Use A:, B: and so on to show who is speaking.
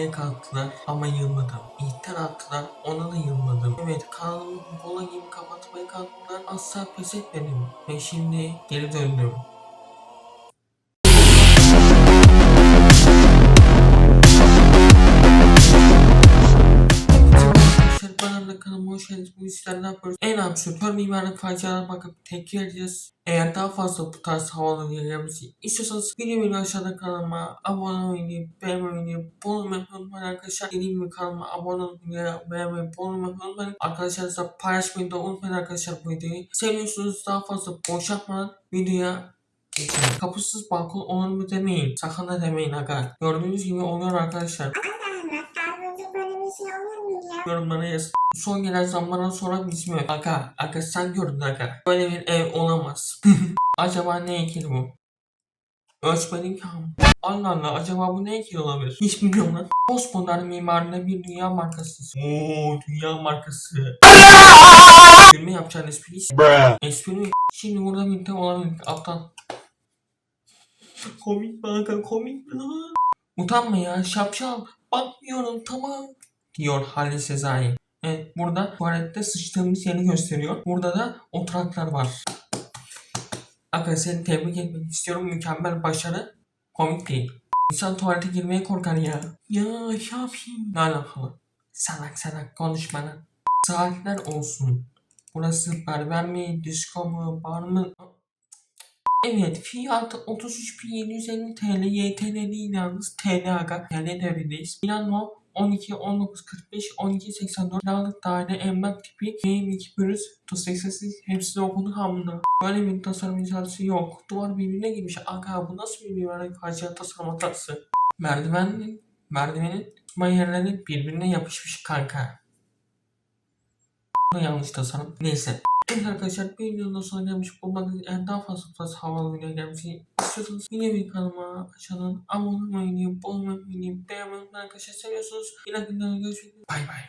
A: Yıkmaya kalktılar ama yılmadım. İhtar attılar ona da yılmadım. Evet kanalımı bola gibi kapatmaya kalktılar asla pes etmedim. Ve şimdi geri döndüm. Geldiniz. Bu işler ne? En absürt hör mimarlık facialara bakıp tepki vereceğiz. Eğer daha fazla bu tarz havalı yerlerimizi istiyorsanız videoyu aşağıda kanalıma abone olmayı, beğenmeyi, bunu yapmayı unutmayın arkadaşlar. Dediğim gibi kanalıma abone olmayı, beğenmeyi, bunu unutmayın. Arkadaşlarınızla paylaşmayı da unutmayın arkadaşlar bu videoyu. Seviyorsunuz daha fazla boş videoya geçelim. Kapısız balkon olur mu demeyin. Sakın da demeyin aga. Gördüğünüz gibi oluyor arkadaşlar.
B: Ahmet daha önce böyle bir şey olur mu ya?
A: Yorumlara yaz. Son gelen zamlardan sonra bitmiyor. Aga, aga sen gördün aga. Böyle bir ev olamaz. acaba ne heykeli bu? Ölçmenin kam. Allah Allah acaba bu ne heykeli olabilir? Hiç bilmiyorum lan. Postmodern mimaride bir dünya markası. Oo dünya markası. Filmi yapacağın espri
C: Bruh.
A: Espri? Şimdi burada birlikte olabilir. Aptal. Komik mi komik mi lan? Utanma ya şapşal. Bakmıyorum tamam. Diyor Halil Sezai. Evet burada tuvalette sıçtığımız yeri gösteriyor. Burada da oturaklar var. Aga seni tebrik etmek istiyorum. Mükemmel başarı. Komik değil. İnsan tuvalete girmeye korkar ya. Ya Şafi. Ne alakalı? Salak salak konuşma lan. Saatler olsun. Burası berber mi, disco mu, bar mı? Evet fiyat 33.750 TL YTL değil yalnız TL aga TL devrindeyiz. Milano 12 19 45 12 84 kiralık daire emlak tipi neyim 2 pürüz 38 hepsini okuduk hamına. Böyle bir tasarım inşası yok. Duvar birbirine girmiş. Aga bu nasıl bir mimarlık facia tasarım hatası? Merdivenin merdivenin tutma yerleri birbirine yapışmış kanka. Bu yanlış tasarım. Neyse. Evet arkadaşlar bir videonun sonuna gelmiş bulmak eğer daha fazla fazla havalı video gelmesi istiyorsanız yine bir kanalıma aşağıdan abone olmayı, olmayı, beğenmeyi arkadaşlar seviyorsunuz. Bir videoda görüşmek üzere. Bay bay.